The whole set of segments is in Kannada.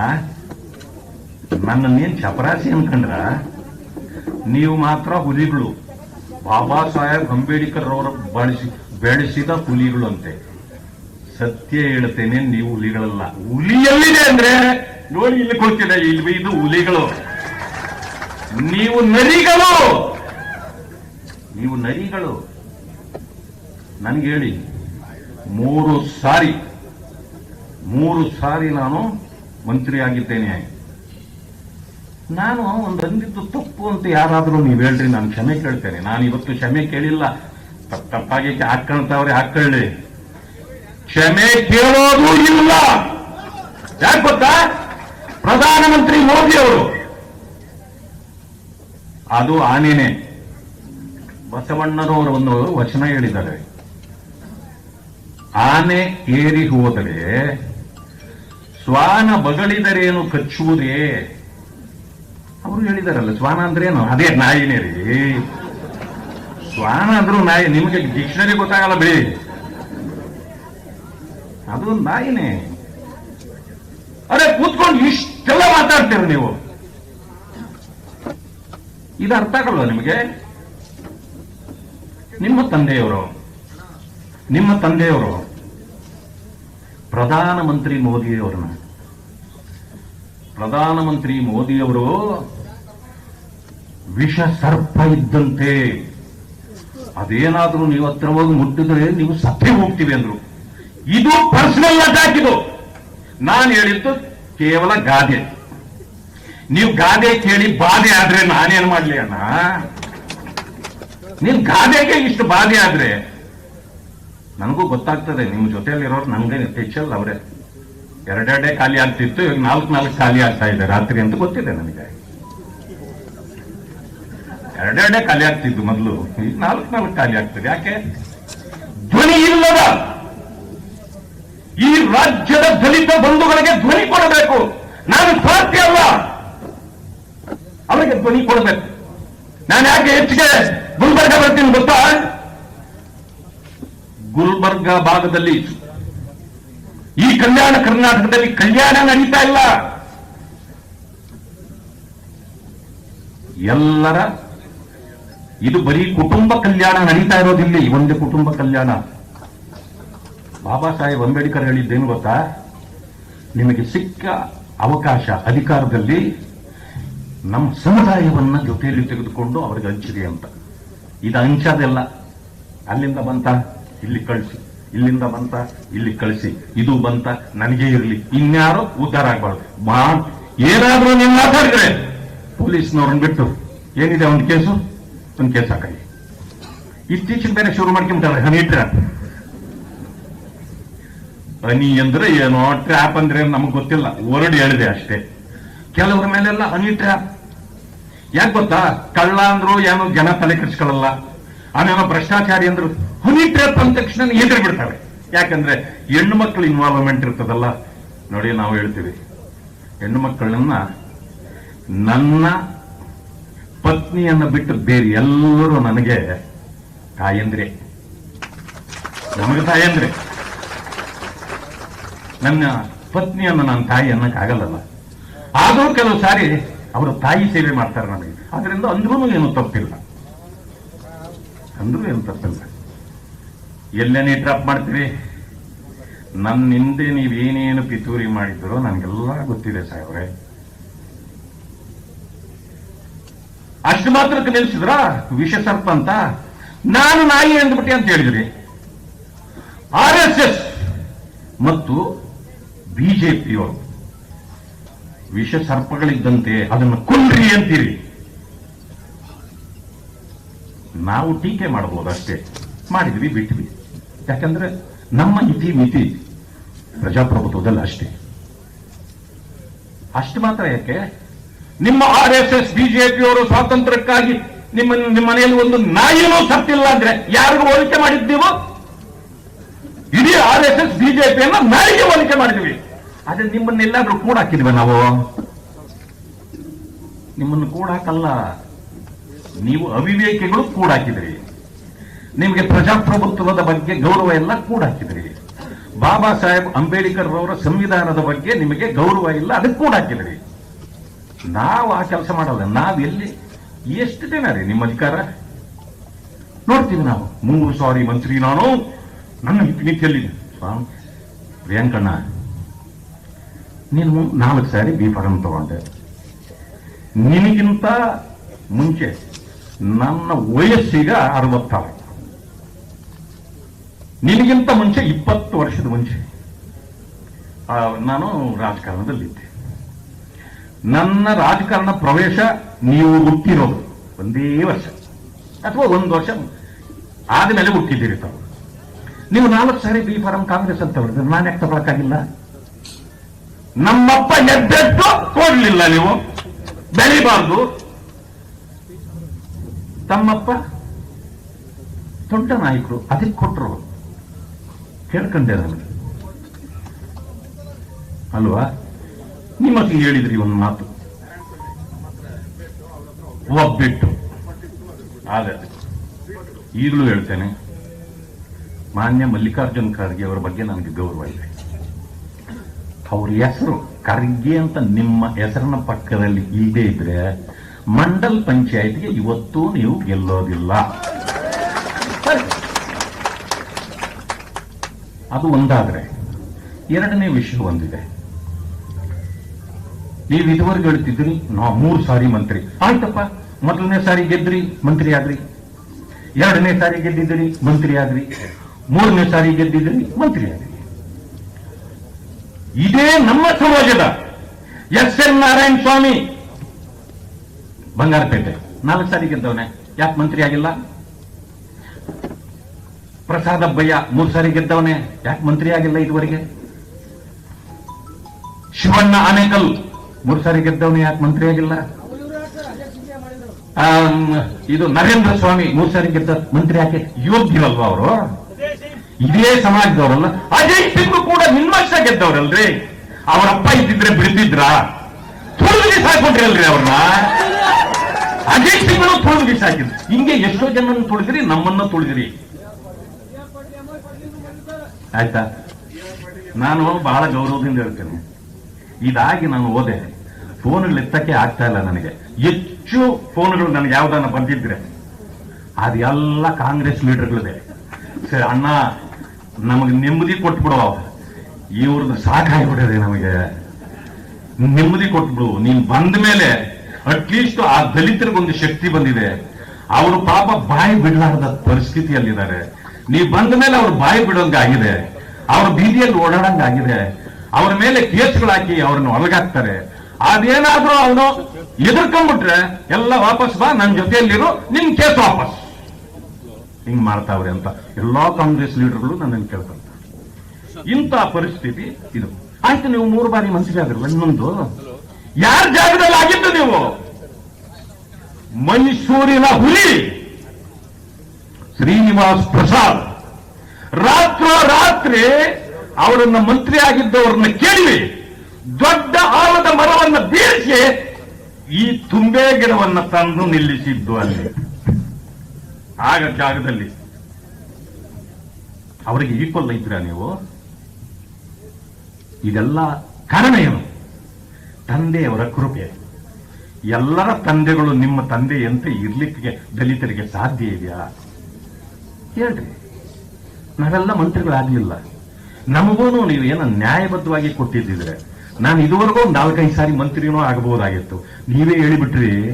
ಆ? ನೀನ್ ಚಪರಾಸಿ ಅನ್ಕಂಡ್ರ? ನೀವು ಮಾತ್ರ ಹುಲಿಗಳು. ಬಾಬಾ ಸಾಹೇಬ್ ಅಂಬೇಡ್ಕರ್ ಅವರ ಬಳಸಿ ಬೆಳೆಸಿದ ಹುಲಿಗಳು ಅಂತೆ ಸತ್ಯ ಹೇಳ್ತೇನೆ, ನೀವು ಹುಲಿಗಳಲ್ಲ. ಹುಲಿಯಲ್ಲಿದೆ ಅಂದ್ರೆ? ನೋಡಿ ಇಲ್ಲಿ ಕೊಡ್ತಿಲ್ಲ ಇಲ್ಲಿ ಇದು ಹುಲಿಗಳು. ನೀವು ನರಿಗಳು! ನೀವು ನರಿಗಳು. ನನ್ಗೆ ಹೇಳಿ ಮೂರು ಸಾರಿ ಮೂರು ಸಾರಿ ನಾನು ಮಂತ್ರಿ ಆಗಿದ್ದೇನೆ ನಾನು ಒಂದು ಅಂದಿದ್ದು ತಪ್ಪು ಅಂತ ಯಾರಾದರೂ ನೀವು ಹೇಳ್ರಿ, ನಾನು ಕ್ಷಮೆ ಕೇಳ್ತೇನೆ. ನಾನು ಇವತ್ತು ಕ್ಷಮೆ ಕೇಳಿಲ್ಲ. ತಪ್ಪ್ ತಪ್ಪಾಗಿ ಹಾಕೊಳ್ತಾವ್ರೆ ಹಾಕೊಳ್ಳಿ ಕ್ಷಮೆ ಕೇಳೋದು ಇಲ್ಲ. ಯಾಕೆ ಗೊತ್ತಾ? ಪ್ರಧಾನಮಂತ್ರಿ ಮೋದಿ ಅವರು. ಅದು ಆನೇನೆ. ಬಸವಣ್ಣನವರು ಒಂದು ವಚನ ಹೇಳಿದ್ದಾರೆ. ಆನೆ ಏರಿ ಹೋದರೆ ಶ್ವಾನ ಬಗಳಿದರೇನು ಕಚ್ಚುವುದೇ? ಅವರು ಹೇಳಿದಾರಲ್ಲ, ಶ್ವಾನ ಅಂದ್ರೇನು ಅದೇ ನಾಯಿನೇ ರೀ. ಶ್ವಾನ ಅಂದ್ರೂ ನಾಯಿ, ನಿಮಗೆ ಡಿಕ್ಷನರಿ ಗೊತ್ತಾಗಲ್ಲ ಬಿಡಿ. ಅದು ನಾಯಿನೇ. ಅರೆ, ಕೂತ್ಕೊಂಡು ಇಷ್ಟೆಲ್ಲ ಮಾತಾಡ್ತೀರ ನೀವು? ಇದು ಅರ್ಥ ಆಗಲ್ವಾ ನಿಮಗೆ? ನಿಮ್ಮ ತಂದೆಯವರು ನಿಮ್ಮ ತಂದೆಯವರು ಪ್ರಧಾನಮಂತ್ರಿ ಮೋದಿಯವರನ್ನ. ಪ್ರಧಾನಮಂತ್ರಿ ಮೋದಿಯವರು ವಿಷ ಸರ್ಪ ಇದ್ದಂತೆ. ಅದೇನಾದರೂ ನೀವು ಹತ್ರ ಹೋಗಿ ಮುಟ್ಟಿದ್ರೆ ನೀವು ಸತ್ತೇ ಹೋಗ್ತೀವಿ ಅಂದ್ರು. ಇದು ಪರ್ಸನಲ್ ಅಟ್ಯಾಕ್ ಇದು. ನಾನು ಹೇಳಿದ್ದು ಕೇವಲ ಗಾದೆ. ನೀವು ಗಾದೆ ಕೇಳಿ ಬಾಧೆ ಆದ್ರೆ ನಾನೇನ್ ಮಾಡ್ಲಿ ಅಣ್ಣ? ನೀನ್ ಗಾದೆಗೆ ಇಷ್ಟು ಬಾಧೆ ಆದ್ರೆ ನನಗೂ ಗೊತ್ತಾಗ್ತದೆ, ನಿಮ್ಮ ಜೊತೆಯಲ್ಲಿರೋರು ನನಗೆ ಟೀಚರ್ ಅವರೇ. ಎರಡೆರಡೇ ಖಾಲಿ ಆಗ್ತಿತ್ತು, ಇವಾಗ ನಾಲ್ಕು ನಾಲ್ಕು ಖಾಲಿ ಆಗ್ತಾ ಇದೆ, ರಾತ್ರಿ ಅಂತ ಗೊತ್ತಿದೆ ನನಗೆ. ಎರಡೆರಡೇ ಖಾಲಿ ಆಗ್ತಿದ್ದು ಮೊದಲು, ಈಗ ನಾಲ್ಕು ನಾಲ್ಕು ಖಾಲಿ ಆಗ್ತದೆ. ಯಾಕೆ? ಧ್ವನಿ ಇಲ್ಲದ ಈ ರಾಜ್ಯದ ದಲಿತ ಬಂಧುಗಳಿಗೆ ಧ್ವನಿ ಕೊಡಬೇಕು. ನಾನು ಸ್ವಾರ್ಥಿ ಅಲ್ಲ. ಅವರಿಗೆ ಧ್ವನಿ ಕೊಡಬೇಕು. ನಾನು ಯಾಕೆ ಹೆಚ್ಚಿಗೆ ಗುಲ್ಬರ್ಗ ಬರ್ತೀನಿ ಗೊತ್ತಾ? ಗುಲ್ಬರ್ಗ ಭಾಗದಲ್ಲಿ ಈ ಕಲ್ಯಾಣ ಕರ್ನಾಟಕದಲ್ಲಿ ಕಲ್ಯಾಣ ನಡೀತಾ ಇಲ್ಲ. ಎಲ್ಲರ ಇದು ಬರೀ ಕುಟುಂಬ ಕಲ್ಯಾಣ ನಡೀತಾ ಇರೋದಿಲ್ಲ ಒಂದೇ ಕುಟುಂಬ ಕಲ್ಯಾಣ. ಬಾಬಾ ಸಾಹೇಬ್ ಅಂಬೇಡ್ಕರ್ ಹೇಳಿದ್ದೇನು ಗೊತ್ತಾ? ನಿಮಗೆ ಸಿಕ್ಕ ಅವಕಾಶ ಅಧಿಕಾರದಲ್ಲಿ ನಮ್ಮ ಸಮುದಾಯವನ್ನ ಜೊತೆಯಲ್ಲಿ ತೆಗೆದುಕೊಂಡು ಅವರಿಗೆ ಹಂಚಿದೆ ಅಂತ. ಇದು ಹಂಚದೆಲ್ಲ ಅಲ್ಲಿಂದ ಬಂತ? ಇಲ್ಲಿ ಕಳಿಸಿ. ಇಲ್ಲಿಂದ ಬಂತ, ಇಲ್ಲಿ ಕಳಿಸಿ. ಇದು ಬಂತ, ನನಗೆ ಇರಲಿ. ಇನ್ಯಾರು ಉದ್ಧಾರ ಆಗ್ಬಾರ್ದು. ಮಾ ಏನಾದ್ರೂ ನೀವು ಮಾತಾಡಿದ್ರೆ ಪೊಲೀಸ್ನವ್ರನ್ನ ಬಿಟ್ಟು ಏನಿದೆ ಒಂದು ಕೇಸು? ಒಂದು ಕೇಸ್ ಹಾಕಿ. ಇತ್ತೀಚಿನ ಬೇರೆ ಶುರು ಮಾಡ್ಕೊಂಬಿಟ್ಟಾರೆ, ಹನಿ ಟ್ರ್ಯಾಪ್ ಹನಿ ಅಂದ್ರೆ ಏನೋ ಟ್ರ್ಯಾಪ್ ಅಂದ್ರೆ ನಮಗೆ ಗೊತ್ತಿಲ್ಲ. ವರ್ಡ್ ಹೇಳಿದೆ ಅಷ್ಟೇ. ಕೆಲವರ ಮೇಲೆಲ್ಲ ಹನಿ ಟ್ರ್ಯಾಪ್ ಯಾಕೆ ಗೊತ್ತಾ? ಕಳ್ಳ ಅಂದ್ರು ಏನೋ ಜನ ತಲೆ ಕೆಡಿಸ್ಕೊಳ್ಳಲ್ಲ ಆಮೇಲೆ ಭ್ರಷ್ಟಾಚಾರಿ ಅಂದ್ರು. ಹನಿ ಟ್ರ್ಯಾಪ್ ಅಂದ ತಕ್ಷಣ ಎದುರು ಬಿಡ್ತಾರೆ ಯಾಕಂದ್ರೆ ಹೆಣ್ಣು ಮಕ್ಕಳ ಇನ್ವಾಲ್ವ್ಮೆಂಟ್ ಇರ್ತದಲ್ಲ, ನೋಡಿ ನಾವು ಹೇಳ್ತೀವಿ. ಹೆಣ್ಣು ಮಕ್ಕಳನ್ನ ನನ್ನ ಪತ್ನಿಯನ್ನ ಬಿಟ್ಟು ಬೇರೆ ಎಲ್ಲರೂ ನನಗೆ ತಾಯಂದ್ರೆ. ನಮಗೆ ತಾಯಂದ್ರೆ. ನನ್ನ ಪತ್ನಿಯನ್ನು ನಾನು ತಾಯಿ ಅನ್ನಕ್ಕಾಗಲ್ಲಲ್ಲ. ಆದರೂ ಕೆಲವು ಸಾರಿ ಅವರು ತಾಯಿ ಸೇವೆ ಮಾಡ್ತಾರೆ ನನಗೆ. ಅದರಿಂದ ಅಂದ್ರೂ ಏನು ತಪ್ಪಿಲ್ಲ. ಅಂದ್ರೂ ಏನು ತಪ್ಪಿಲ್ಲ. ಎಲ್ಲೇನೇ ಡ್ರಾಪ್ ಮಾಡ್ತೀರಿ? ನನ್ನ ಹಿಂದೆ ನೀವೇನೇನು ಪಿತೂರಿ ಮಾಡಿದ್ರೋ ನನಗೆಲ್ಲ ಗೊತ್ತಿದೆ ಸಾಹೇಬ್ರೆ. ಅಷ್ಟು ಮಾತ್ರಕ್ಕೆ ನಿಲ್ಸಿದ್ರ ವಿಷ ಸರ್ಪ ಅಂತ? ನಾನು ನಾಯಿ ಅಂದ್ಬಿಟ್ಟೆ ಅಂತ ಹೇಳಿದ್ರಿ. ಆರ್ ಎಸ್ ಎಸ್ ಮತ್ತು ಬಿಜೆಪಿಯವರು ವಿಷ ಸರ್ಪಗಳಿದ್ದಂತೆ ಅದನ್ನು ಕೊಲ್ರಿ ಅಂತೀರಿ. ನಾವು ಟೀಕೆ ಮಾಡಬಹುದು ಅಷ್ಟೇ. ಮಾಡಿದ್ವಿ, ಬಿಟ್ವಿ. ಯಾಕಂದ್ರೆ ನಮ್ಮ ಇತಿ ಮಿತಿ ಪ್ರಜಾಪ್ರಭುತ್ವದಲ್ಲಿ ಅಷ್ಟೇ. ಅಷ್ಟು ಮಾತ್ರ ಯಾಕೆ? ನಿಮ್ಮ ಆರ್ ಎಸ್ ಎಸ್ ಬಿಜೆಪಿಯವರು ಸ್ವಾತಂತ್ರ್ಯಕ್ಕಾಗಿ ನಿಮ್ಮ ನಿಮ್ಮ ಮನೆಯಲ್ಲಿ ಒಂದು ನಾಯಿನೂ ಸತ್ತಿಲ್ಲ ಅಂದ್ರೆ ಯಾರಿಗೂ ಹೋಲಿಕೆ ಮಾಡಿದ್ದೀವೋ ಇಡೀ ಆರ್ ಎಸ್ ಎಸ್ ಬಿಜೆಪಿಯನ್ನ ನಾಯಿಗೆ ಹೋಲಿಕೆ ಮಾಡಿದ್ವಿ. ಆದ್ರೆ ನಿಮ್ಮನ್ನೆಲ್ಲಾದ್ರೂ ಕೂಡ ಹಾಕಿದ್ವಿ ನಾವು. ನಿಮ್ಮನ್ನು ಕೂಡ ಹಾಕಲ್ಲ ನೀವು ಅವಿವೇಕಿಗಳು ಕೂಡ ಹಾಕಿದ್ರಿ ನಿಮಗೆ ಪ್ರಜಾಪ್ರಭುತ್ವದ ಬಗ್ಗೆ ಗೌರವ ಎಲ್ಲ ಕೂಡ ಹಾಕಿದ್ರಿ. ಬಾಬಾ ಸಾಹೇಬ್ ಅಂಬೇಡ್ಕರ್ ಅವರ ಸಂವಿಧಾನದ ಬಗ್ಗೆ ನಿಮಗೆ ಗೌರವ ಇಲ್ಲ, ಅದಕ್ಕೆ ಕೂಡ ಹಾಕಿದ್ರಿ. ನಾವು ಆ ಕೆಲಸ ಮಾಡಲ್ಲ, ನಾವು ಎಲ್ಲಿ, ಎಷ್ಟು ಜನ ರೀ ನಿಮ್ಮ ಅಧಿಕಾರ? ನೋಡ್ತೀವಿ ನಾವು. ಮೂರು ಸಾರಿ ಮಂತ್ರಿ ನಾನು, ನನ್ನ ಹಿತಮಿತಿಯಲ್ಲಿ ಸ್ವಾಮಿ, ಪ್ರಿಯಾಂಕಣ್ಣ, ನೀನು ನಾಲ್ಕು ಸಾರಿ ಬಿ ಫಾರಂ ತಗೊಂಡೆ. ನಿನಗಿಂತ ಮುಂಚೆ ನನ್ನ ವಯಸ್ಸಿಗ ಅರವತ್ತಾರು. ನಿನಗಿಂತ ಮುಂಚೆ ಇಪ್ಪತ್ತು ವರ್ಷದ ಮುಂಚೆ ನಾನು ರಾಜಕಾರಣದಲ್ಲಿದ್ದೆ. ನನ್ನ ರಾಜಕಾರಣ ಪ್ರವೇಶ ನೀವು ಹುಟ್ಟಿರೋದು ಒಂದೇ ವರ್ಷ, ಅಥವಾ ಒಂದು ವರ್ಷ ಆದಮೇಲೆ ಹುಟ್ಟಿದ್ದೀರಿ ತಾವು. ನೀವು ನಾಲ್ಕು ಸಾರಿ ಬಿ ಫಾರಂ ಕಾಂಗ್ರೆಸ್ ಅಂತ ಹೇಳಿದ್ರೆ ನಾನು ಯಾಕೆ ತಗೊಳಕ್ಕಾಗಿಲ್ಲ? ನಮ್ಮಪ್ಪ ಎದ್ದೆದ್ದು ಕೊಡ್ಲಿಲ್ಲ ನೀವು, ಬೆಳಿಬಾರ್ದು. ತಮ್ಮಪ್ಪ ದೊಡ್ಡ ನಾಯಕರು ಅದಕ್ಕೆ ಕೊಟ್ಟರು ಕೇಳ್ಕೊಂಡೆ ನಾನು. ಅಲ್ವಾ? ನಿಮ್ಮ ಹೇಳಿದ್ರಿ ಒಂದು ಮಾತು. ಒಬ್ಬಿಟ್ಟು. ಆದರೆ ಈಗಲೂ ಹೇಳ್ತೇನೆ, ಮಾನ್ಯ ಮಲ್ಲಿಕಾರ್ಜುನ್ ಖರ್ಗೆ ಅವರ ಬಗ್ಗೆ ನನಗೆ ಗೌರವ ಇದೆ. ಅವ್ರ ಹೆಸರು ಖರ್ಗೆ ಅಂತ ನಿಮ್ಮ ಹೆಸರಿನ ಪಕ್ಕದಲ್ಲಿ ಇಲ್ಲದೆ ಇದ್ರೆ ಮಂಡಲ್ ಪಂಚಾಯತ್ಗೆ ಇವತ್ತೂ ನೀವು ಗೆಲ್ಲೋದಿಲ್ಲ. ಅದು ಒಂದಾದ್ರೆ ಎರಡನೇ ವಿಷಯ ಒಂದಿದೆ. ನೀವು ಇದುವರೆಗೆ ಹೇಳ್ತಿದ್ರಿ ನಾವು ಮೂರು ಸಾರಿ ಮಂತ್ರಿ. ಆಯ್ತಪ್ಪ, ಮೊದಲನೇ ಸಾರಿ ಗೆದ್ರಿ, ಮಂತ್ರಿ ಆದ್ರಿ. ಎರಡನೇ ಸಾರಿ ಗೆದ್ದಿದ್ರಿ ಮಂತ್ರಿ ಆದ್ರಿ. ಮೂರನೇ ಸಾರಿ ಗೆದ್ದಿದ್ರಿ ಮಂತ್ರಿ ಆದ್ರಿ. ಇದೇ ನಮ್ಮ ಸಮಾಜದ ಎಸ್ ಎನ್ ನಾರಾಯಣ ಸ್ವಾಮಿ. ಬಂಗಾರಪೇಟೆ, ನಾಲ್ಕು ಸಾರಿ ಗೆದ್ದವನೆ. ಯಾಕೆ ಮಂತ್ರಿ ಆಗಿಲ್ಲ? ಪ್ರಸಾದ್ ಬಯ್ಯ ಮೂರು ಸಾರಿ ಗೆದ್ದವನೇ ಯಾಕೆ ಮಂತ್ರಿ ಆಗಿಲ್ಲ ಇದುವರೆಗೆ? ಶಿವಣ್ಣ ಆನೇಕಲ್ ಮೂರು ಸಾರಿ ಗೆದ್ದವನೇ ಯಾಕೆ ಮಂತ್ರಿ ಆಗಿಲ್ಲ ಇದು ನರೇಂದ್ರ ಸ್ವಾಮಿ ಮೂರು ಸಾರಿ ಗೆದ್ದ ಮಂತ್ರಿ ಯಾಕೆ? ಯೋಗ್ಯವಲ್ವಾ ಅವರು? ಇದೇ ಸಮಾಜದವರಲ್ಲ. ಅಜಯ್ ಸಿಂಗ್ ಕೂಡ ನಿಮ್ಮಷ್ಟ ಗೆದ್ದವರಲ್ರಿ. ಅವರಪ್ಪ ಇದ್ದಿದ್ರೆ ಬಿಡ್ತಿದ್ರ? ತುಳಿದು ಸಾಕೊಂಡ್ರಿ ಅಲ್ರಿ ಅವ್ರನ್ನ? ಅಜಯ್ ಸಿಂಗ್ ತುಳಿದು ಸಾಕಿದ್ರು ಹಿಂಗೆ ಎಷ್ಟೋ ಜನ ತುಳಿದ್ರಿ, ನಮ್ಮನ್ನ ತುಳಿದ್ರಿ. ಆಯ್ತಾ? ನಾನು ಬಹಳ ಗೌರವದಿಂದ ಹೇಳ್ತೇನೆ. ಇದಾಗಿ ನಾನು ಓದೆ. ಫೋನ್ಗಳು ಎತ್ತಕ್ಕೆ ಆಗ್ತಾ ಇಲ್ಲ ನನಗೆ. ಹೆಚ್ಚು ಫೋನ್ಗಳು ನನಗೆ ಯಾವ್ದಾನ ಬಂದಿದ್ರೆ ಅದೆಲ್ಲ ಕಾಂಗ್ರೆಸ್ ಲೀಡರ್ಗಳಿದೆ. ಸರಿ, ಅಣ್ಣ, ನಮಗೆ ನೆಮ್ಮದಿ ಕೊಟ್ಬಿಡು. ಇವ್ರದ್ದು ಸಾಕಾಗ್ಬಿಟ್ಟಿದೆ ನಮಗೆ. ನೆಮ್ಮದಿ ಕೊಟ್ಬಿಡು. ನೀನ್ ಬಂದ ಮೇಲೆ ಅಟ್ಲೀಸ್ಟ್ ಆ ದಲಿತರಿಗೊಂದು ಶಕ್ತಿ ಬಂದಿದೆ. ಅವರು ಪಾಪ ಬಾಯಿ ಬಿಡಲಾರದ ಪರಿಸ್ಥಿತಿಯಲ್ಲಿದ್ದಾರೆ. ನೀವು ಬಂದ ಮೇಲೆ ಅವ್ರು ಬಾಯಿ ಬಿಡೋಂಗ ಆಗಿದೆ, ಅವ್ರ ಬೀದಿಯಲ್ಲಿ ಓಡಾಡಂಗಾಗಿದೆ ಅವ್ರ ಮೇಲೆ ಕೇಸ್ಗಳಾಕಿ ಅವ್ರನ್ನ ಹೊರಗಾಕ್ತಾರೆ ಅದೇನಾದ್ರೂ ಅವನು ಎದುರ್ಕೊಂಡ್ಬಿಟ್ರೆ ಎಲ್ಲ ವಾಪಸ್ ಬಾ ನನ್ನ ಜೊತೆಯಲ್ಲಿರು, ನಿನ್ ಕೇಸ್ ವಾಪಸ್. ಹಿಂಗ್ ಮಾಡ್ತಾವ್ರಿ ಅಂತ ಎಲ್ಲಾ ಕಾಂಗ್ರೆಸ್ ಲೀಡರ್ಗಳು ನನ್ನನ್ನು ಕೇಳ್ತಾರೆ ಇಂಥ ಪರಿಸ್ಥಿತಿ ಇದು. ಆಯ್ತು, ನೀವು ಮೂರು ಬಾರಿ ಮಂತ್ರಿ ಆದ್ರೆ ಇನ್ನೊಂದು. ಯಾರ ಜಾಗದಲ್ಲಿ ಆಗಿದ್ದು ನೀವು? ಮೈಸೂರಿನ ಹುಲಿ. ಶ್ರೀನಿವಾಸ್ ಪ್ರಸಾದ್. ರಾತ್ರೋರಾತ್ರಿ ಅವರನ್ನ ಮಂತ್ರಿ ಆಗಿದ್ದವರನ್ನ ಕೇಳಿ ದೊಡ್ಡ ಆಲದ ಮರವನ್ನ ಬೀಳಿಸಿ ಈ ತುಂಬೆ ಗಿಡವನ್ನ ತಂದು ನಿಲ್ಲಿಸಿದ್ದು ಅಲ್ಲಿ. ಆಗ ಜಾಗದಲ್ಲಿ. ಅವರಿಗೆ ಈಕ್ವಲ್ ಇದ್ರ ನೀವು? ಇದೆಲ್ಲ ಕಾರಣ ಏನು? ತಂದೆಯವರ ಕೃಪೆ. ಎಲ್ಲರ ತಂದೆಗಳು ನಿಮ್ಮ ತಂದೆಯಂತೆ ಇರ್ಲಿಕ್ಕೆ ದಲಿತರಿಗೆ ಸಾಧ್ಯ ಇದೆಯಾ? ಹೇಳ್ರಿ. ನಾವೆಲ್ಲ ಮಂತ್ರಿಗಳಾಗ್ಲಿಲ್ಲ. ನಮಗೂ ನೀವು ಏನ ನ್ಯಾಯಬದ್ಧವಾಗಿ ಕೊಟ್ಟಿದ್ದಿದ್ರೆ ನಾನು ಇದುವರೆಗೂ ನಾಲ್ಕೈದು ಸಾರಿ ಮಂತ್ರಿನೂ ಆಗಬಹುದಾಗಿತ್ತು. ನೀವೇ ಹೇಳಿಬಿಟ್ರಿ.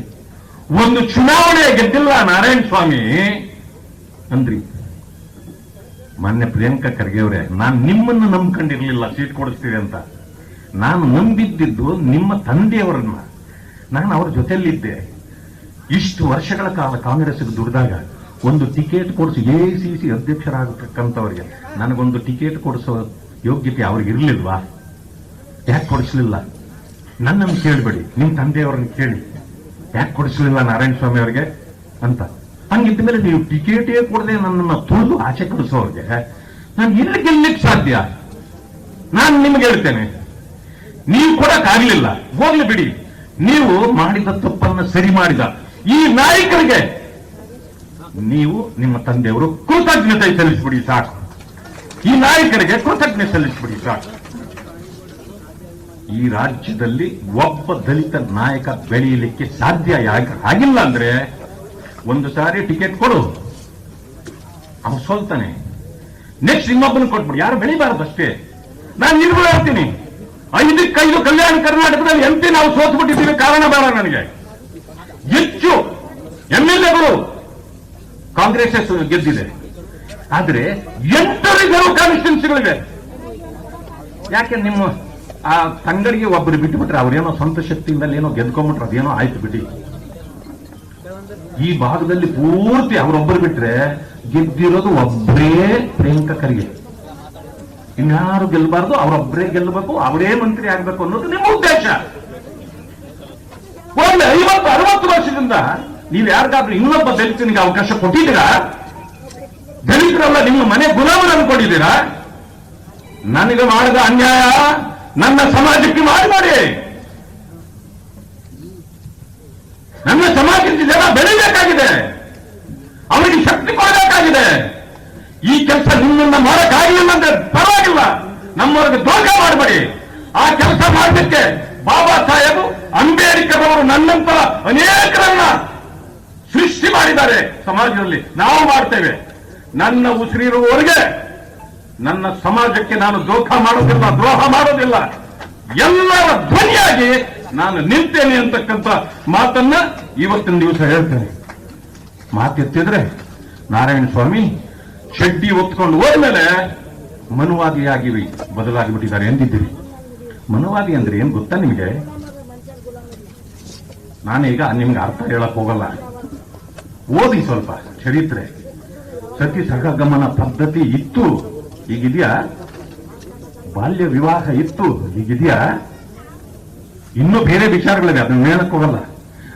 ಒಂದು ಚುನಾವಣೆ ಗೆದ್ದಿಲ್ಲ ನಾರಾಯಣ ಸ್ವಾಮಿ. ಅಂದ್ರಿ. ಮಾನ್ಯ ಪ್ರಿಯಾಂಕಾ ಖರ್ಗೆ ಅವರೇ, ನಾನು ನಿಮ್ಮನ್ನು ನಂಬ್ಕೊಂಡಿರ್ಲಿಲ್ಲ, ಸೀಟ್ ಕೊಡಿಸ್ತೀರಿ ಅಂತ. ನಾನು ನಂಬಿದ್ದಿದ್ದು ನಿಮ್ಮ ತಂದೆಯವರನ್ನ. ನಾನು ಅವ್ರ ಜೊತೆಯಲ್ಲಿದ್ದೆ. ಇಷ್ಟು ವರ್ಷಗಳ ಕಾಲ ಕಾಂಗ್ರೆಸ್ಗೆ ದುಡ್ದಾಗ ಒಂದು ಟಿಕೆಟ್ ಕೊಡಿಸಿ ಎ ಸಿ ಸಿ ಅಧ್ಯಕ್ಷರಾಗತಕ್ಕಂಥವ್ರಿಗೆ ನನಗೊಂದು ಟಿಕೆಟ್ ಕೊಡಿಸೋ ಯೋಗ್ಯತೆ ಅವ್ರಿಗೆ ಇರಲಿಲ್ವಾ? ಯಾಕೆ ಕೊಡಿಸ್ಲಿಲ್ಲ? ನನ್ನನ್ನು ಕೇಳಬೇಡಿ ನಿಮ್ಮ ತಂದೆಯವ್ರನ್ನ ಕೇಳಿ. ಯಾಕೆ ಕೊಡಿಸ್ಲಿಲ್ಲ ನಾರಾಯಣ ಸ್ವಾಮಿ ಅವರಿಗೆ? ಅಂತ. ಹಂಗಿದ್ದ ಮೇಲೆ ನೀವು ಟಿಕೆಟೇ ಕೊಡದೆ ನನ್ನನ್ನು ತುಳಿದು ಆಚೆ ಕೊಡಿಸೋರಿಗೆ ನಾನು ಇಲ್ಲಿ ಗೆಲ್ಲಕ್ಕೆ ಸಾಧ್ಯ? ನಾನು ನಿಮ್ಗೆ ಹೇಳ್ತೇನೆ. ನೀವು ಕೊಡಕ್ಕಾಗ್ಲಿಲ್ಲ ಹೋಗ್ಲಿ ಬಿಡಿ. ನೀವು ಮಾಡಿದ ತಪ್ಪನ್ನು ಸರಿ ಮಾಡಿದ. ಈ ನಾಯಕರಿಗೆ ನೀವು ನಿಮ್ಮ ತಂದೆಯವರು ಕೃತಜ್ಞತೆ ಸಲ್ಲಿಸಿಬಿಡಿ ಸಾಕು. ಈ ನಾಯಕರಿಗೆ ಕೃತಜ್ಞತೆ ಸಲ್ಲಿಸ್ಬಿಡಿ ಸಾಕು. ಈ ರಾಜ್ಯದಲ್ಲಿ ಒಬ್ಬ ದಲಿತ ನಾಯಕ ಬೆಳೆಯಲಿಕ್ಕೆ ಸಾಧ್ಯ ಆಗಿಲ್ಲ ಅಂದ್ರೆ ಒಂದು ಸಾರಿ ಟಿಕೆಟ್ ಕೊಡು. ಅವ ಸೋಲ್ತಾನೆ. ನೆಕ್ಸ್ಟ್ ಇನ್ನೊಬ್ಬನ ಕೊಟ್ಬಿಡಿ. ಯಾರು ಬೆಳಿಬಾರದು ಅಷ್ಟೇ. ನಾನು ನಿರ್ಮೂಲ ಹೇಳ್ತೀನಿ. ಐದಕ್ಕೈದು ಕಲ್ಯಾಣ ಕರ್ನಾಟಕದಲ್ಲಿ ಎಂಪಿ ನಾವು ಸೋತ್ಬಿಟ್ಟಿದ್ದೀವಿ. ಕಾರಣ ಬೇಡ ನನಗೆ. ಹೆಚ್ಚು ಎಂ ಎಲ್ ಎಗಳು ಕಾಂಗ್ರೆಸ್ ಗೆದ್ದಿದೆ. ಆದ್ರೆ ಎಂಟರಿಗರು ಕಾನ್ಸ್ಟಿಟ್ಯೂನ್ಸಿಗಳಿವೆ. ಯಾಕೆ ನಿಮ್ಮ, ಆ ತಂಗಡಿಗೆ ಒಬ್ಬರು ಬಿಟ್ಟು ಬಿಟ್ರೆ ಅವ್ರೇನೋ ಸ್ವಂತ ಶಕ್ತಿಯಿಂದ ಏನೋ ಗೆದ್ಕೊಂಡ್ಬಿಟ್ರೆ ಅದೇನೋ ಆಯ್ತು ಬಿಡಿ. ಈ ಭಾಗದಲ್ಲಿ ಪೂರ್ತಿ ಅವರೊಬ್ಬರು ಬಿಟ್ರೆ ಗೆದ್ದಿರೋದು ಒಬ್ಬರೇ ಪ್ರಿಯಾಂಕ ಖರ್ಗೆ. ಇನ್ಯಾರು ಗೆಲ್ಲಬಾರ್ದು ಅವರೊಬ್ಬರೇ ಗೆಲ್ಲಬೇಕು ಅವರೇ ಮಂತ್ರಿ ಆಗ್ಬೇಕು ಅನ್ನೋದು ನಿಮ್ಮ ಉದ್ದೇಶ. ಒಂದು ಐವತ್ತು, ಅರವತ್ತು ವರ್ಷದಿಂದ ನೀವು ಯಾರಿಗಾದ್ರೂ ಇನ್ನೊಬ್ಬ ದಲಿತನಿಗೆ ಅವಕಾಶ ಕೊಟ್ಟಿದ್ದೀರಾ? ದಲಿತರಲ್ಲ, ನಿಮ್ಮ ಮನೆ ಗುಲಾಮರನ್ನು ಕೊಟ್ಟಿದ್ದೀರಾ ನನಗೆ ಮಾಡಿದ ಅನ್ಯಾಯ, ನನ್ನ ಸಮಾಜಕ್ಕೆ ಮಾಡಿ ಮಾಡಿ. ನನ್ನ ಸಮಾಜದ ಜನ ಬೆಳಿಬೇಕಾಗಿದೆ. ಅವರಿಗೆ ಶಕ್ತಿ ಕೊಡಬೇಕಾಗಿದೆ. ಈ ಕೆಲಸ ನಿಮ್ಮನ್ನ ಮಾಡಕ್ಕಾಗಲಿಲ್ಲ ಅಂದ್ರೆ ಪರವಾಗಿಲ್ಲ. ನಮ್ಮವರಿಗೆ ದೋಷ ಮಾಡಬೇಡಿ. ಆ ಕೆಲಸ ಮಾಡಲಿಕ್ಕೆ ಬಾಬಾ ಸಾಹೇಬ್ ಅಂಬೇಡ್ಕರ್ ಅವರು ನನ್ನಂತ ಅನೇಕರನ್ನ ಸೃಷ್ಟಿ ಮಾಡಿದ್ದಾರೆ ಸಮಾಜದಲ್ಲಿ ನಾವು ಮಾಡ್ತೇವೆ. ನನ್ನ ಉಸಿರಿರುವವರಿಗೆ ನನ್ನ ಸಮಾಜಕ್ಕೆ ನಾನು ದೋಖ ಮಾಡೋದಿಲ್ಲ, ದ್ರೋಹ ಮಾಡೋದಿಲ್ಲ. ಎಲ್ಲರ ಧ್ವನಿಯಾಗಿ ನಾನು ನಿಂತೇನೆ ಅಂತಕ್ಕಂಥ ಮಾತನ್ನ ಇವತ್ತಿನ ದಿವಸ ಹೇಳ್ತೇನೆ. ಮಾತೆತ್ತಿದ್ರೆ ನಾರಾಯಣ ಸ್ವಾಮಿ ಚಡ್ಡಿ ಒತ್ಕೊಂಡು ಹೋದ್ಮೇಲೆ ಮನುವಾದಿಯಾಗಿ ಬದಲಾಗಿ ಬಿಟ್ಟಿದ್ದಾರೆ ಎಂದಿದ್ದೀರಿ. ಮನುವಾದಿ ಅಂದ್ರೆ ಏನ್ ಗೊತ್ತಾ ನಿಮಗೆ? ನಾನೀಗ ನಿಮ್ಗೆ ಅರ್ಥ ಹೇಳಕ್ ಹೋಗಲ್ಲ. ಓದಿ ಸ್ವಲ್ಪ ಚರಿತ್ರೆ. ಸತಿ ಸಹಗಮನ ಪದ್ಧತಿ ಇತ್ತು ಈಗಿದೆಯಾ ಬಾಲ್ಯ ವಿವಾಹ ಇತ್ತು ಈಗಿದೆಯಾ ಇನ್ನೂ ಬೇರೆ ವಿಚಾರಗಳಿವೆ, ಅದನ್ನ ಹೇಳಕ್ ಹೋಗಲ್ಲ.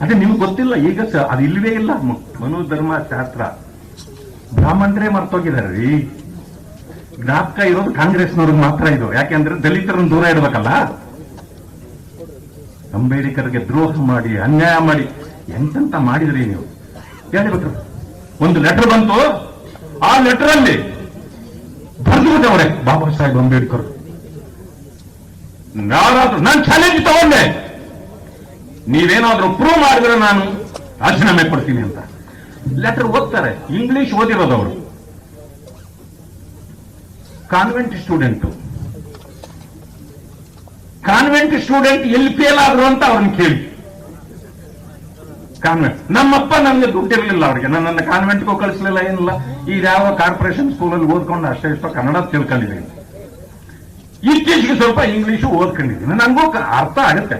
ಅದೇ ನಿಮ್ಗೆ ಗೊತ್ತಿಲ್ಲ, ಈಗ ಅದು ಇಲ್ಲವೇ ಇಲ್ಲ. ಮನೋಧರ್ಮ ಶಾಸ್ತ್ರ. ಬ್ರಾಹ್ಮಣರೇ ಮರ್ತೋಗಿದ್ದಾರೆ ರೀ. ಜ್ಞಾಪಕ ಇರೋದು ಕಾಂಗ್ರೆಸ್ನವ್ರಿಗೆ ಮಾತ್ರ ಇದು. ಯಾಕೆಂದ್ರೆ ದಲಿತರನ್ನು ದೂರ ಇಡಬೇಕಲ್ಲ? ಅಂಬೇಡ್ಕರ್ಗೆ ದ್ರೋಹ ಮಾಡಿ, ಅನ್ಯಾಯ ಮಾಡಿ, ಎಂತೆಂತ ಮಾಡಿದ್ರಿ ನೀವು? ಹೇಳಿಬಿಟ್ರು ಒಂದು ಲೆಟರ್ ಬಂತು. ಆ ಲೆಟರ್ ಅಲ್ಲಿ ಬರೆದುಬಿಟ್ಟವ್ರೆ ಬಾಬಾ ಸಾಹೇಬ್ ಅಂಬೇಡ್ಕರ್. ಯಾರಾದ್ರೂ ನಾನು ಚಾಲೆಂಜ್ ತಗೊಂಡೆ. ನೀವೇನಾದ್ರೂ ಪ್ರೂವ್ ಮಾಡಿದ್ರೆ ನಾನು ರಾಜೀನಾಮೆ ಕೊಡ್ತೀನಿ ಅಂತ. ಲೆಟರ್ ಓದ್ತಾರೆ. ಇಂಗ್ಲಿಷ್ ಓದಿರೋದು ಅವರು ಕಾನ್ವೆಂಟ್ ಸ್ಟೂಡೆಂಟ್ ಕಾನ್ವೆಂಟ್ ಸ್ಟೂಡೆಂಟ್ ಎಲ್ಲಿ ಫೇಲ್ ಆದ್ರು ಅಂತ ಅವ್ರನ್ನ ಕೇಳಿ. ಕಾನ್ವೆಂಟ್. ನಮ್ಮಪ್ಪ ನನಗೆ ದುಡ್ಡಿರಲಿಲ್ಲ ಅವ್ರಿಗೆ. ನನ್ನ ಕಾನ್ವೆಂಟ್ಗೂ ಕಳಿಸ್ಲಿಲ್ಲ, ಏನಿಲ್ಲ. ಈಗ ಯಾವ ಕಾರ್ಪೊರೇಷನ್ ಸ್ಕೂಲಲ್ಲಿ ಓದ್ಕೊಂಡು ಅಷ್ಟೇ ಇಷ್ಟೋ ಕನ್ನಡ ತಿಳ್ಕೊಂಡಿದ್ದೀನಿ ಇತ್ತೀಚೆಗೆ ಸ್ವಲ್ಪ ಇಂಗ್ಲಿಷು ಓದ್ಕೊಂಡಿದ್ದೀನಿ. ನನಗೂ ಅರ್ಥ ಆಗುತ್ತೆ.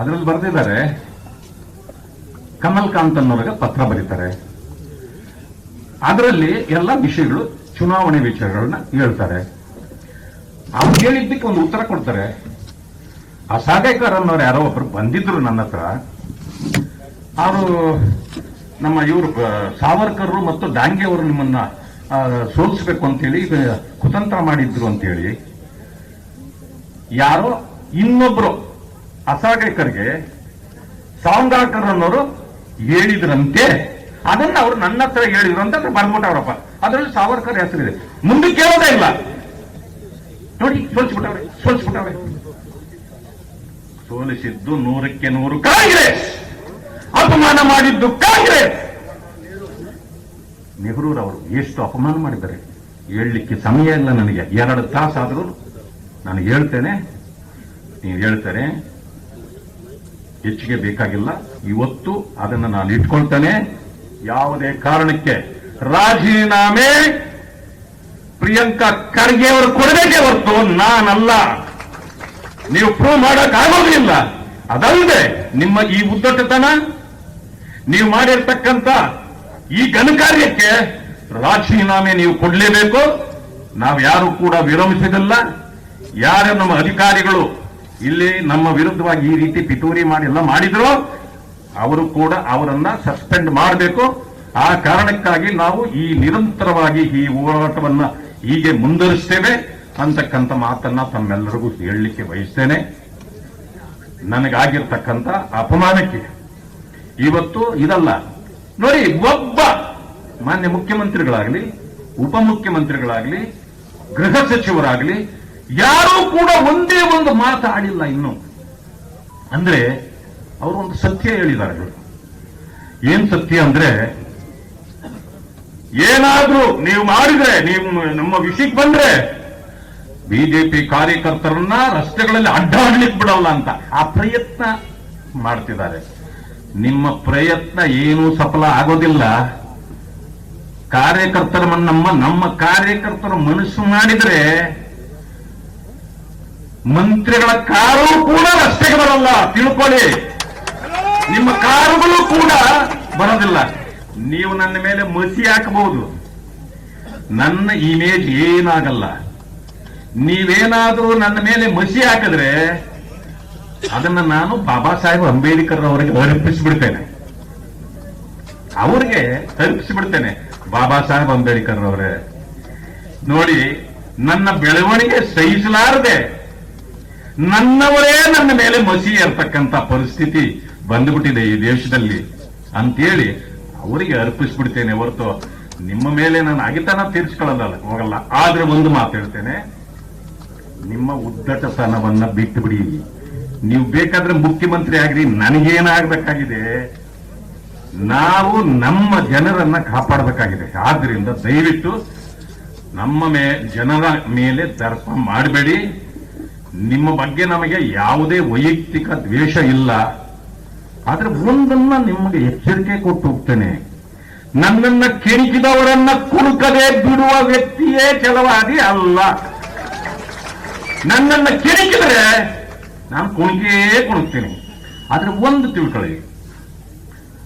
ಅದರಲ್ಲಿ ಬರೆದಿದ್ದಾರೆ, ಕಮಲ್ ಕಾಂತ್ ಅನ್ನೋರಿಗೆ ಪತ್ರ ಬರೀತಾರೆ. ಅದರಲ್ಲಿ ಎಲ್ಲ ವಿಷಯಗಳು, ಚುನಾವಣೆ ವಿಚಾರಗಳನ್ನ ಹೇಳ್ತಾರೆ. ಅವ್ರು ಹೇಳಿದ್ದಕ್ಕೆ ಒಂದು ಉತ್ತರ ಕೊಡ್ತಾರೆ. ಆ ಸಾಗೇಕರ್ ಅನ್ನೋರು ಯಾರೋ ಒಬ್ರು ಬಂದಿದ್ರು ನನ್ನ ಹತ್ರ. ಅವರು ನಮ್ಮ ಇವರು ಸಾವರ್ಕರ್ ಮತ್ತು ಡಾಂಗೆ ಅವರು ನಿಮ್ಮನ್ನ ಸೋಲಿಸ್ಬೇಕು ಅಂತೇಳಿ ಕುತಂತ್ರ ಮಾಡಿದ್ರು ಅಂತೇಳಿ. ಯಾರೋ ಇನ್ನೊಬ್ರು ಅಸಾಗೇಕರ್ಗೆ ಸಾವಂಗಾಕರ್ ಅನ್ನೋರು ಹೇಳಿದ್ರಂತೆ, ಅದನ್ನ ಅವ್ರು ನನ್ನ ಹತ್ರ ಹೇಳಿದ್ರು ಅಂತ ಬಂದ್ಬಿಟ್ಟವ್ರಪ್ಪ ಅದರಲ್ಲಿ ಸಾವರ್ಕರ್ ಹೆಸರಿದೆ. ಮುಂದೆ ಕೇಳೋದೇ ಇಲ್ಲ. ನೋಡಿ, ಸೋಲಿಸ್ಬಿಟ್ಟವ್ರೆ ಸೋಲಿಸ್ಬಿಟ್ಟವ್ರೆ. ಸೋಲಿಸಿದ್ದು ನೂರಕ್ಕೆ ನೂರು ಕಾಂಗ್ರೆಸ್ ಅಪಮಾನ ಮಾಡಿದ್ದು ಕಾಂಗ್ರೆಸ್. ನೆಹರೂರವರು ಎಷ್ಟು ಅಪಮಾನ ಮಾಡಿದ್ದಾರೆ? ಹೇಳಲಿಕ್ಕೆ ಸಮಯ ಇಲ್ಲ ನನಗೆ. ಎರಡು ತಾಸಾದರೂ ನಾನು ಹೇಳ್ತೇನೆ. ನೀವು ಹೇಳ್ತಾರೆ ಹೆಚ್ಚಿಗೆ ಬೇಕಾಗಿಲ್ಲ. ಇವತ್ತು ಅದನ್ನು ನಾನು ಇಟ್ಕೊಳ್ತೇನೆ. ಯಾವುದೇ ಕಾರಣಕ್ಕೆ ರಾಜೀನಾಮೆ ಪ್ರಿಯಾಂಕಾ ಖರ್ಗೆ ಅವರು ಕೊಡಬೇಕೇ ಹೊರತು ನಾನಲ್ಲ. ನೀವು ಪ್ರೂವ್ ಮಾಡೋಕ್ಕಾಗೋದಿಲ್ಲ ಅದಲ್ಲದೆ ನಿಮ್ಮ ಈ ಉದ್ದಟತನ ನೀವು ಮಾಡಿರ್ತಕ್ಕಂಥ ಈ ಘನಕಾರ್ಯಕ್ಕೆ ರಾಜೀನಾಮೆ ನೀವು ಕೊಡಲೇಬೇಕು. ನಾವು ಯಾರು ಕೂಡ ವಿರಮಿಸಿದಿಲ್ಲ ಯಾರು ನಮ್ಮ ಅಧಿಕಾರಿಗಳು ಇಲ್ಲಿ ನಮ್ಮ ವಿರುದ್ಧವಾಗಿ ಈ ರೀತಿ ಪಿತೂರಿ ಮಾಡಿ ಎಲ್ಲ ಮಾಡಿದ್ರು ಅವರು ಕೂಡ ಅವರನ್ನ ಸಸ್ಪೆಂಡ್ ಮಾಡಬೇಕು. ಆ ಕಾರಣಕ್ಕಾಗಿ ನಾವು ಈ ನಿರಂತರವಾಗಿ ಈ ಹೋರಾಟವನ್ನ ಹೀಗೆ ಮುಂದುವರಿಸ್ತೇವೆ ಅಂತಕ್ಕಂಥ ಮಾತನ್ನ ತಮ್ಮೆಲ್ಲರಿಗೂ ಹೇಳಲಿಕ್ಕೆ ಬಯಸ್ತೇನೆ. ನನಗಾಗಿರ್ತಕ್ಕಂಥ ಅಪಮಾನಕ್ಕೆ ಇವತ್ತು ಇದಲ್ಲ. ನೋಡಿ, ಒಬ್ಬ ಮಾನ್ಯ ಮುಖ್ಯಮಂತ್ರಿಗಳಾಗಲಿ, ಉಪಮುಖ್ಯಮಂತ್ರಿಗಳಾಗಲಿ, ಗೃಹ ಸಚಿವರಾಗ್ಲಿ, ಯಾರೂ ಕೂಡ ಒಂದೇ ಒಂದು ಮಾತಾಡಿಲ್ಲ ಇನ್ನು. ಅಂದ್ರೆ, ಅವರು ಒಂದು ಸತ್ಯ ಹೇಳಿದ್ದಾರೆ ಏನ್ ಸತ್ಯ ಅಂದ್ರೆ, ಏನಾದ್ರೂ ನೀವು ಮಾಡಿದ್ರೆ, ನೀವು ನಮ್ಮ ವಿಷಯಕ್ಕೆ ಬಂದ್ರೆ, ಬಿಜೆಪಿ ಕಾರ್ಯಕರ್ತರನ್ನ ರಸ್ತೆಗಳಲ್ಲಿ ಅಡ್ಡಾಡ್ಲಿಕ್ಕೆ ಬಿಡಲ್ಲ ಅಂತ ಆ ಪ್ರಯತ್ನ ಮಾಡ್ತಿದ್ದಾರೆ. ನಿಮ್ಮ ಪ್ರಯತ್ನ ಏನೂ ಸಫಲ ಆಗೋದಿಲ್ಲ. ಕಾರ್ಯಕರ್ತರ ನಮ್ಮ ನಮ್ಮ ಕಾರ್ಯಕರ್ತರು ಮನಸ್ಸು ಮಾಡಿದ್ರೆ ಮಂತ್ರಿಗಳ ಕಾರು ಕೂಡ ರಸ್ತೆಗೆ ಬರಲ್ಲ. ತಿಳ್ಕೊಳ್ಳಿ. ನಿಮ್ಮ ಕಾರುಗಳು ಕೂಡ ಬರೋದಿಲ್ಲ. ನೀವು ನನ್ನ ಮೇಲೆ ಮಸಿ ಹಾಕಬಹುದು. ನನ್ನ ಇಮೇಜ್ ಏನಾಗಲ್ಲ. ನೀವೇನಾದರೂ ನನ್ನ ಮೇಲೆ ಮಸಿ ಹಾಕಿದ್ರೆ ಅದನ್ನ ನಾನು ಬಾಬಾ ಸಾಹೇಬ್ ಅಂಬೇಡ್ಕರ್ ಅವರಿಗೆ ಅರ್ಪಿಸಿಬಿಡ್ತೇನೆ. ಅವ್ರಿಗೆ ಅರ್ಪಿಸಿಬಿಡ್ತೇನೆ ಬಾಬಾ ಸಾಹೇಬ್ ಅಂಬೇಡ್ಕರ್ ಅವರೇ ನೋಡಿ, ನನ್ನ ಬೆಳವಣಿಗೆ ಸಹಿಸಲಾರದೆ ನನ್ನವರೇ ನನ್ನ ಮೇಲೆ ಮಸಿ ಇರ್ತಕ್ಕಂಥ ಪರಿಸ್ಥಿತಿ ಬಂದ್ಬಿಟ್ಟಿದೆ ಈ ದೇಶದಲ್ಲಿ. ಅಂತೇಳಿ ಅವರಿಗೆ ಅರ್ಪಿಸ್ಬಿಡ್ತೇನೆ ಹೊರತು ನಿಮ್ಮ ಮೇಲೆ ನಾನು ಅಗಿತನ ತೀರ್ಸ್ಕೊಳ್ಳೋದಲ್ಲ ಹೋಗಲ್ಲ. ಆದ್ರೆ ಒಂದು ಮಾತು ಹೇಳ್ತೇನೆ, ನಿಮ್ಮ ಉದ್ದಟತನವನ್ನ ಬಿಟ್ಟು ಬಿಡಿ ನೀವು ಬೇಕಾದ್ರೆ ಮುಖ್ಯಮಂತ್ರಿ ಆಗ್ರಿ, ನನಗೇನಾಗಬೇಕಾಗಿದೆ? ನಾವು ನಮ್ಮ ಜನರನ್ನ ಕಾಪಾಡಬೇಕಾಗಿದೆ. ಆದ್ರಿಂದ ದಯವಿಟ್ಟು ನಮ್ಮ ಮೇ, ಜನರ ಮೇಲೆ ದರ್ಪ ಮಾಡಬೇಡಿ. ನಿಮ್ಮ ಬಗ್ಗೆ ನಮಗೆ ಯಾವುದೇ ವೈಯಕ್ತಿಕ ದ್ವೇಷ ಇಲ್ಲ. ಆದ್ರೆ ಒಂದನ್ನ ನಿಮಗೆ ಎಚ್ಚರಿಕೆ ಕೊಟ್ಟು ಹೋಗ್ತೇನೆ. ನನ್ನನ್ನ ಕೆಣಕಿದವರನ್ನ ಕುಡುಕದೆ ಬಿಡುವ ವ್ಯಕ್ತಿಯೇ ಕೆಲವಾದಿ ಅಲ್ಲ. ನನ್ನನ್ನ ಕೆಣಕಿದ್ರೆ ನಾನು ಕುಣಿಗೆ ಕುಣಿಸ್ತೀನಿ. ಆದ್ರೆ ಒಂದು ತಿಳ್ಕೊಳ್ಳಿ.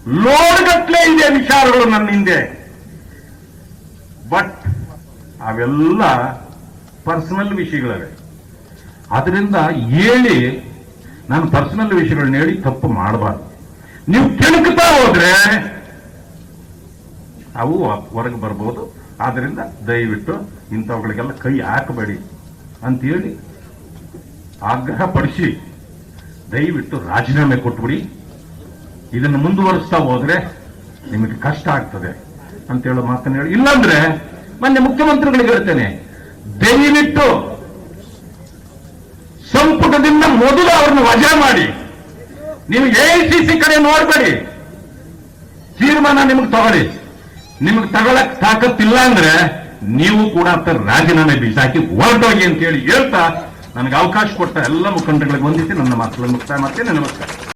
ಲೋಡ್ಗಟ್ಲೆ ಇದೆ ವಿಚಾರಗಳು ನನ್ನ ಹಿಂದೆ. ಬಟ್ ಅವೆಲ್ಲ ಪರ್ಸನಲ್ ವಿಷಯಗಳವೆ. ಅದರಿಂದ ಹೇಳಿ ನಾನು ಪರ್ಸನಲ್ ವಿಷಯಗಳನ್ನ ಹೇಳಿ ತಪ್ಪು ಮಾಡಬಾರ್ದು. ನೀವು ಕೆಣಕ್ತಾ ಹೋದ್ರೆ ಅವು ಹೊರಗೆ ಬರ್ಬೋದು. ಆದ್ರಿಂದ ದಯವಿಟ್ಟು ಇಂಥವುಗಳಿಗೆಲ್ಲ ಕೈ ಹಾಕಬೇಡಿ ಅಂತೇಳಿ ಆಗ್ರಹ ಪಡಿಸಿ ದಯವಿಟ್ಟು ರಾಜೀನಾಮೆ ಕೊಟ್ಬಿಡಿ. ಇದನ್ನು ಮುಂದುವರಿಸ್ತಾ ಹೋದ್ರೆ ನಿಮಗೆ ಕಷ್ಟ ಆಗ್ತದೆ ಅಂತ ಹೇಳೋ ಮಾತನ್ನು ಹೇಳಿ. ಇಲ್ಲಾಂದ್ರೆ ಮೊನ್ನೆ ಮುಖ್ಯಮಂತ್ರಿಗಳಿಗೆ ಹೇಳ್ತೇನೆ, ದಯವಿಟ್ಟು ಸಂಪುಟದಿಂದ ಮೊದಲು ಅವ್ರನ್ನ ವಜಾ ಮಾಡಿ. ನೀವು ಎಐಸಿಸಿ ಕಡೆ ನೋಡ್ಬೇಡಿ. ತೀರ್ಮಾನ ನಿಮಗೆ ತಗೊಳ್ಳಿ. ನಿಮಗೆ ತಗೊಳಕ್ ತಾಕತ್ತಿಲ್ಲ ಅಂದ್ರೆ ನೀವು ಕೂಡ ರಾಜೀನಾಮೆ ಬೀಸಾಕಿ ಹೊರಟೋಗಿ ಅಂತ ಹೇಳಿ ಹೇಳ್ತಾ ನನಗೆ ಅವಕಾಶ ಕೊಟ್ಟ ಎಲ್ಲ ಮುಖಂಡಗಳಿಗೆ ವಂದಿಸಿ ನನ್ನ ಮಾತುಗಳನ್ನು ಮುಕ್ತಾಯ ಮಾಡ್ತೇನೆ. ನಮಸ್ಕಾರ.